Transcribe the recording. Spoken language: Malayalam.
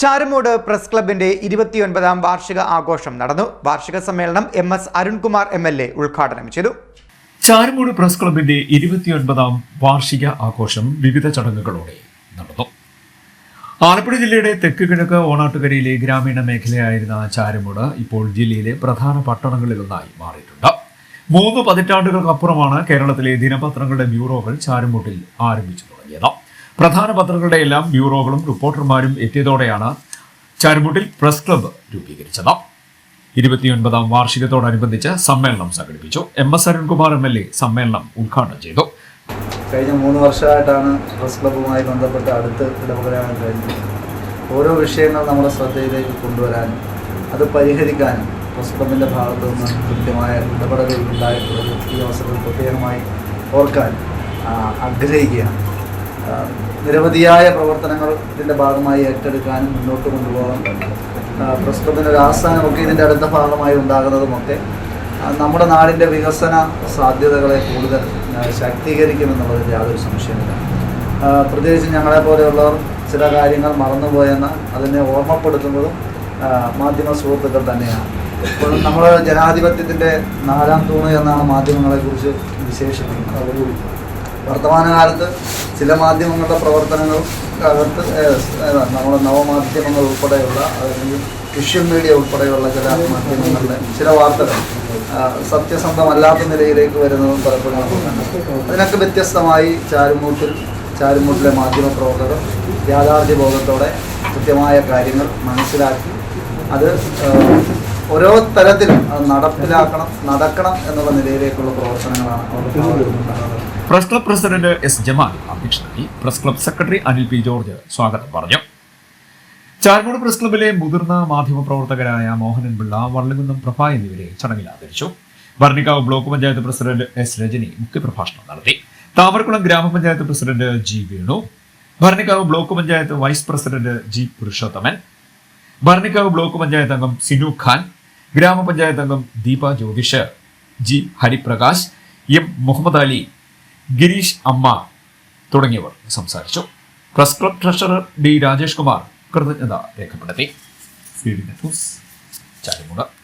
ചാരമൂട് പ്രസ് ക്ലബിന്റെ ഇരുപത്തിയൊൻപതാം വാർഷിക ആഘോഷം നടന്നു. വാർഷിക സമ്മേളനം M S Arunkumar M L A ഉദ്ഘാടനം ചെയ്തു. ചാരമൂട് പ്രസ് ക്ലബിന്റെ ഇരുപത്തിയൊൻപതാം വാർഷിക ആഘോഷം വിവിധ ചടങ്ങുകളോടെ നടന്നു. ആലപ്പുഴ ജില്ലയുടെ തെക്ക് കിഴക്ക് ഓണാട്ടുകരയിലെ ഗ്രാമീണ മേഖലയായിരുന്ന ചാരമൂട് ഇപ്പോൾ ജില്ലയിലെ പ്രധാന പട്ടണങ്ങളിലൊന്നായി മാറിയിട്ടുണ്ട്. മൂന്ന് പതിറ്റാണ്ടുകൾക്കപ്പുറമാണ് കേരളത്തിലെ ദിനപത്രങ്ങളുടെ ബ്യൂറോകൾ ചാരമൂട്ടിൽ ആരംഭിച്ചു തുടങ്ങിയത്. പ്രധാന പത്രങ്ങളുടെ എല്ലാം ബ്യൂറോകളും റിപ്പോർട്ടർമാരും എത്തിയതോടെയാണ് ചാരുമുട്ടിൽ പ്രസ് ക്ലബ്ബ് രൂപീകരിച്ചത്. ഇരുപത്തിയൊൻപതാം വാർഷികത്തോടനുബന്ധിച്ച് സമ്മേളനം സംഘടിപ്പിച്ചു. M S Arunkumar M L A സമ്മേളനം ഉദ്ഘാടനം ചെയ്തു. കഴിഞ്ഞ മൂന്ന് വർഷമായിട്ടാണ് പ്രസ് ക്ലബ്ബുമായി ബന്ധപ്പെട്ട് അടുത്ത് ഇടപെടലാണ് കഴിഞ്ഞത് ഓരോ വിഷയങ്ങൾ നമ്മുടെ ശ്രദ്ധയിലേക്ക് കൊണ്ടുവരാനും അത് പരിഹരിക്കാനും പ്രസ് ക്ലബിന്റെ ഭാഗത്തു നിന്ന് കൃത്യമായ ഇടപെടലുകൾ ഉണ്ടായിട്ടുള്ളത് ഈ അവസരത്തിൽ പ്രത്യേകമായി ഓർക്കാൻ ആഗ്രഹിക്കുകയാണ്. നിരവധിയായ പ്രവർത്തനങ്ങൾ ഇതിന്റെ ഭാഗമായി ഏറ്റെടുക്കാനും മുന്നോട്ട് കൊണ്ടുപോകാൻ ഒരു ആസ്ഥാനമൊക്കെ ഇതിന്റെ അടുത്ത ഭാഗമായി ഉണ്ടാകുന്നതുമൊക്കെ നമ്മുടെ നാടിന്റെ വികസന സാധ്യതകളെ കൂടുതൽ ശാക്തീകരിക്കുമെന്നുള്ളതിൽ യാതൊരു സംശയമില്ല പ്രത്യേകിച്ച് ഞങ്ങളെ പോലെയുള്ളവർ ചില കാര്യങ്ങൾ മറന്നുപോയെന്ന് അതിനെ ഓർമ്മപ്പെടുത്തുന്നതും മാധ്യമ സുഹൃത്തുക്കൾ തന്നെയാണ്. ഇപ്പോൾ നമ്മൾ ജനാധിപത്യത്തിന്റെ നാലാം തൂണ് എന്നാണ് മാധ്യമങ്ങളെക്കുറിച്ച് വിശേഷിപ്പിക്കുന്നത്. ഒരു വർത്തമാനകാലത്ത് ചില മാധ്യമങ്ങളുടെ പ്രവർത്തനങ്ങൾ അകത്ത് നമ്മുടെ നവമാധ്യമങ്ങൾ ഉൾപ്പെടെയുള്ള അല്ലെങ്കിൽ വിഷ്വൽ മീഡിയ ഉൾപ്പെടെയുള്ള ചില മാധ്യമങ്ങളുടെ ചില വാർത്തകൾ സത്യസന്ധമല്ലാത്ത നിലയിലേക്ക് വരുന്നതും പലപ്പോഴും നമുക്ക് കണ്ടു അതിനൊക്കെ വ്യത്യസ്തമായി ചാരുമൂട്ടിൽ ചാരുമൂട്ടിലെ മാധ്യമ പ്രവർത്തകർ യാഥാർത്ഥ്യ ബോധത്തോടെ കൃത്യമായ കാര്യങ്ങൾ മനസ്സിലാക്കി അത് ഓരോ തരത്തിലും നടപ്പിലാക്കണം നടക്കണം എന്നുള്ള നിലയിലേക്കുള്ള പ്രവർത്തനങ്ങളാണ് അവർ press club president S Jamal അധ്യക്ഷനായി press club secretary Anil P George സ്വാഗതം പറഞ്ഞു. ചാർമൂട് പ്രസ് ക്ലബിലെ മുതിർന്ന മാധ്യമ പ്രവർത്തകരായ മോഹനൻ പിള്ള വള്ളികുന്നം പ്രഭ എന്നിവരെ ചടങ്ങിൽ ആദരിച്ചു. Bharanikkavu block panchayat president S Rajani മുഖ്യപ്രഭാഷണം നടത്തി. താമരക്കുളം ഗ്രാമപഞ്ചായത്ത് president G Venu Bharanikkavu block panchayat vice president G Purushothaman Bharanikkavu block panchayat അംഗം സിനു ഖാൻ ഗ്രാമപഞ്ചായത്ത് അംഗം ദീപ ജ്യോതിഷ് ജി ഹരിപ്രകാശ് എം മുഹമ്മദ് അലി ഗിരീഷ് അമ്മ തുടങ്ങിയവർ സംസാരിച്ചു. Press club treasurer D Rajesh Kumar കൃതജ്ഞത രേഖപ്പെടുത്തി. ന്യൂസ് ചാലിമുട.